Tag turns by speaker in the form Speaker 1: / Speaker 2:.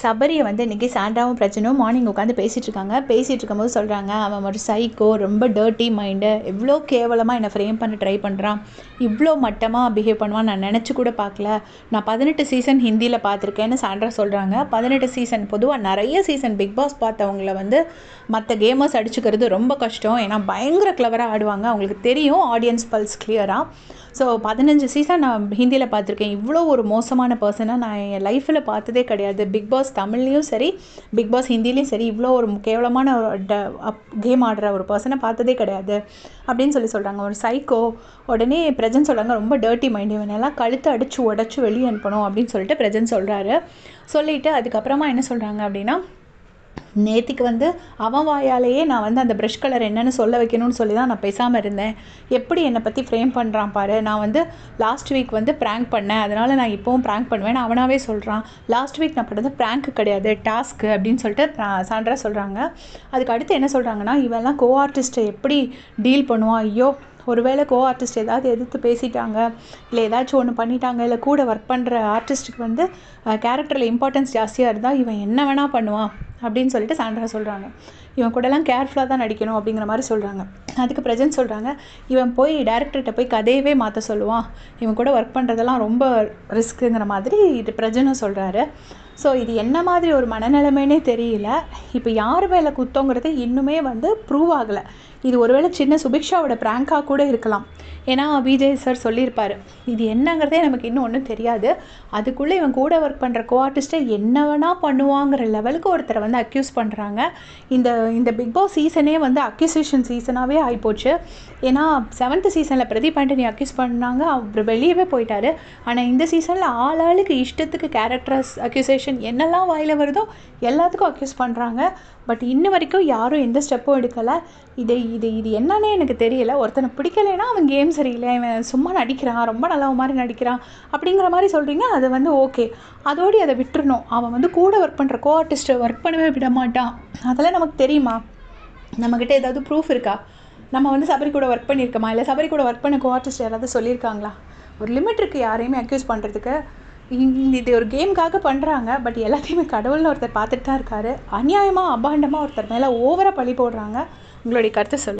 Speaker 1: சபரியை வந்து இன்றைக்கி சாண்டாவும் பிரச்சனும் மார்னிங் உட்காந்து பேசிகிட்டு இருக்காங்க. பேசிகிட்டு இருக்கும்போது சொல்கிறாங்க அவன் ஒரு சைக்கோ ரொம்ப டர்ட்டி மைண்டு எவ்வளோ கேவலமாக என்னை ஃப்ரேம் பண்ண ட்ரை பண்ணுறான் இவ்வளோ மட்டமாக பிஹேவ் பண்ணுவான் நான் நினச்சி கூட பார்க்கல. நான் பதினெட்டு சீசன் ஹிந்தியில் பார்த்துருக்கேன்னு சாண்ட்ரா சொல்கிறாங்க பதினெட்டு சீசன் பொதுவாக நிறைய சீசன் பிக் பாஸ் பார்த்தவங்கள வந்து மற்ற கேமர்ஸ் அடிச்சுக்கிறது ரொம்ப கஷ்டம். ஏன்னா பயங்கர கிளவராக ஆடுவாங்க. அவங்களுக்கு தெரியும் ஆடியன்ஸ் பல்ஸ் கிளியராக ஸோ பதினஞ்சு சீசன் நான் ஹிந்தியில் பார்த்துருக்கேன். இவ்வளோ ஒரு மோசமான பர்சனாக நான் என் லைஃப்பில் பார்த்ததே கிடையாது. பிக் பாஸ் தமிழ்லேயும் சரி பிக் பாஸ் ஹிந்திலையும் சரி இவ்வளோ ஒரு கேவலமான ஒரு ட கேம் ஆடுற ஒரு பர்சனை பார்த்ததே கிடையாது. அப்படின்னு சொல்லி சொல்கிறாங்க ஒரு சைக்கோ உடனே பிரஜன் சொல்கிறாங்க ரொம்ப டர்ட்டி மைண்ட் இவனெல்லாம் கழுத்து அடித்து உடச்சி வெளியே அனுப்பணும் அப்படின்னு சொல்லிட்டு பிரஜன் சொல்கிறாரு சொல்லிவிட்டு அதுக்கப்புறமா என்ன சொல்கிறாங்க அப்படின்னா நேத்திக்கு வந்து அவன் வாயாலேயே நான் வந்து அந்த ப்ரஷ் கலர் என்னன்னு சொல்ல வைக்கணும்னு சொல்லி தான் நான் பேசாமல் இருந்தேன். எப்படி என்னை பற்றி ஃப்ரேம் பண்ணுறான் பாரு. நான் வந்து லாஸ்ட் வீக் வந்து ப்ராங்க் பண்ணேன். அதனால் நான் இப்போவும் ப்ராங்க் பண்ணுவேன் அவனாவே சொல்கிறான் லாஸ்ட் வீக் நான் பண்ணுறது ப்ராங்க் கிடையாது டாஸ்க்கு அப்படின்னு சொல்லிட்டு சாண்ட்ரா சொல்கிறாங்க அதுக்கு அடுத்து என்ன சொல்கிறாங்கன்னா இவெல்லாம் கோ ஆர்டிஸ்ட்டை எப்படி டீல் பண்ணுவான்? ஐயோ ஒருவேளை கோ ஆர்டிஸ்ட் ஏதாவது எதிர்த்து பேசிட்டாங்க இல்லை ஏதாச்சும் ஒன்று பண்ணிட்டாங்க இல்லை கூட ஒர்க் பண்ணுற ஆர்டிஸ்ட்டுக்கு வந்து கேரக்டரில் இம்பார்ட்டன்ஸ் ஜாஸ்தியாக இருந்தால் இவன் என்ன வேணால் பண்ணுவான்? அப்படின்னு சொல்லிட்டு சாண்ட்ரா சொல்கிறாங்க இவன் கூடலாம் கேர்ஃபுல்லாக தான் நடிக்கணும் அப்படிங்கிற மாதிரி சொல்கிறாங்க அதுக்கு ப்ரெசன்ட் சொல்கிறாங்க இவன் போய் டேரக்டர்கிட்ட போய் கதையவே மாற்ற சொல்லுவான். இவன் கூட ஒர்க் பண்ணுறதெல்லாம் ரொம்ப ரிஸ்க்குங்கிற மாதிரி இது பிரஜனும் சொல்கிறாரு ஸோ இது என்ன மாதிரி ஒரு மனநிலைமைனே தெரியல. இப்போ யார் மேலே குத்தங்கிறது இன்னுமே வந்து ப்ரூவ் ஆகலை. இது ஒருவேளை சின்ன சுபிக்ஷாவோட ப்ராங்காக கூட இருக்கலாம். ஏன்னா விஜய் சார் சொல்லியிருப்பார் இது என்னங்கிறதே நமக்கு இன்னும் ஒன்றும் தெரியாது. அதுக்குள்ளே இவன் கூட ஒர்க் பண்ணுற கோ ஆர்டிஸ்ட்டை என்ன வேணால் பண்ணுவாங்கிற லெவலுக்கு ஒருத்தரை வந்து அக்யூஸ் பண்ணுறாங்க இந்த இந்த பிக் பாஸ் சீசனே வந்து அக்யூசேஷன் சீசனாகவே ஆகிப்போச்சு ஏன்னா செவன்த் சீசனில் பிரதீப் ஆண்டனி அக்யூஸ் பண்ணாங்க அவர் வெளியவே போயிட்டாரு. ஆனால் இந்த சீசனில் ஆள் ஆளுக்கு இஷ்டத்துக்கு கேரக்டர்ஸ் அக்யூசேஷன் என்னெல்லாம் வாயில் வருதோ எல்லாத்துக்கும் அக்யூஸ் பண்ணுறாங்க பட் இன்ன வரைக்கும் யாரும் எந்த ஸ்டெப்பும் எடுக்கலை. இது இது இது என்னன்னே எனக்கு தெரியல. ஒருத்தனை பிடிக்கலைன்னா அவங்க கேம் சரியில்லை இவன் சும்மா நடிக்கிறான் ரொம்ப நல்ல மாதிரி நடிக்கிறான் அப்படிங்கிற மாதிரி சொல்கிறீங்க அது வந்து ஓகே அதோடு அதை விட்டுறணும். அவன் வந்து கூட ஒர்க் பண்ணுற கோ ஆர்டிஸ்ட்டை ஒர்க் பண்ணவே விட மாட்டான். அதெல்லாம் நமக்கு தெரியுமா? நம்மக்கிட்ட ஏதாவது ப்ரூஃப் இருக்கா? நம்ம வந்து சபரி கூட ஒர்க் பண்ணியிருக்கோமா? இல்லை சபரி கூட ஒர்க் பண்ண கோ ஆர்டிஸ்ட் யாராவது சொல்லியிருக்காங்களா? ஒரு லிமிட் இருக்குது யாரையுமே அக்யூஸ் பண்ணுறதுக்கு இது ஒரு கேமுக்காக பண்ணுறாங்க பட் எல்லாத்தையுமே கடவுள்னு ஒருத்தர் பார்த்துட்டு தான் இருக்காரு. அநியாயமாக அபாண்டமாக ஒருத்தர் மேலே ஓவராக பழி போடுறாங்க. உங்களுடைய கருத்தை சொல்லு